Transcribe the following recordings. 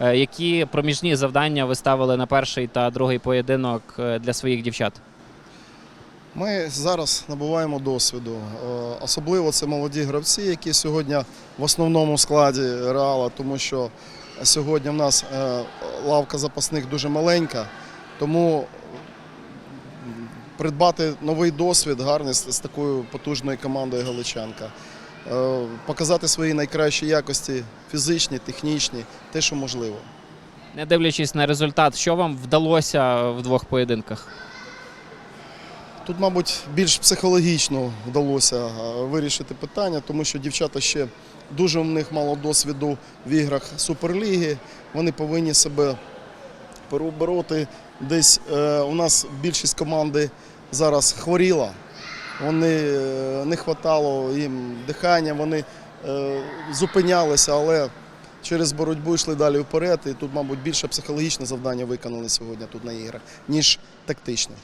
Е, Які проміжні завдання ви ставили на перший та другий поєдинок е, для своїх дівчат? Ми зараз набуваємо досвіду. Е, Особливо це молоді гравці, які сьогодні в основному складі реала, тому що сьогодні в нас лавка запасних дуже маленька, тому придбати новий досвід гарний з такою потужною командою Галичанка. Е, Показати свої найкращі якості фізичні, технічні, те, що можливо. Не дивлячись на результат, що вам вдалося в двох поєдинках? Тут, мабуть, більш психологічно вдалося е, вирішити питання, тому що дівчата ще дуже в них мало досвіду в іграх Суперліги. Вони повинні себе перебороти. Десь е, у нас більшість команди зараз хворіла. Вони е, не вистачало їм дихання, вони е, зупинялися, але через боротьбу йшли далі вперед. І тут, мабуть, більше психологічне завдання виконали сьогодні тут на іграх, ніж тактичне.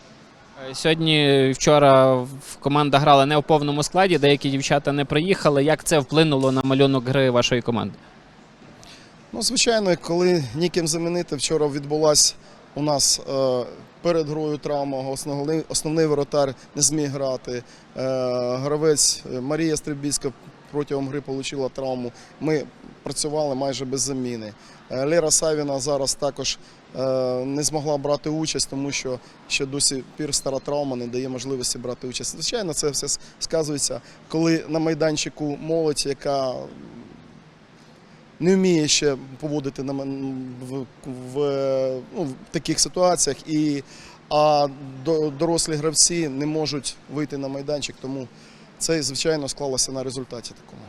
Е, Сьогодні і вчора команда грала не у повному складі, деякі дівчата не приїхали. Як це вплинуло на малюнок гри вашої команди? Ну, звичайно, коли ніким замінити, вчора відбулася у нас е, перед грою травма, основний, основний воротар не зміг грати. Е, гравець Марія Стрибіцька протягом гри отримала травму. Ми працювали майже без заміни. Е, Лера Савіна зараз також не змогла брати участь, тому що ще досі пір стара травма не дає можливості брати участь. Звичайно, це все сказується, коли на майданчику молодь, яка не вміє ще поводити на в, в, ну, в таких ситуаціях, і, а до- дорослі гравці не можуть вийти на майданчик, тому це, звичайно, склалося на результаті такому.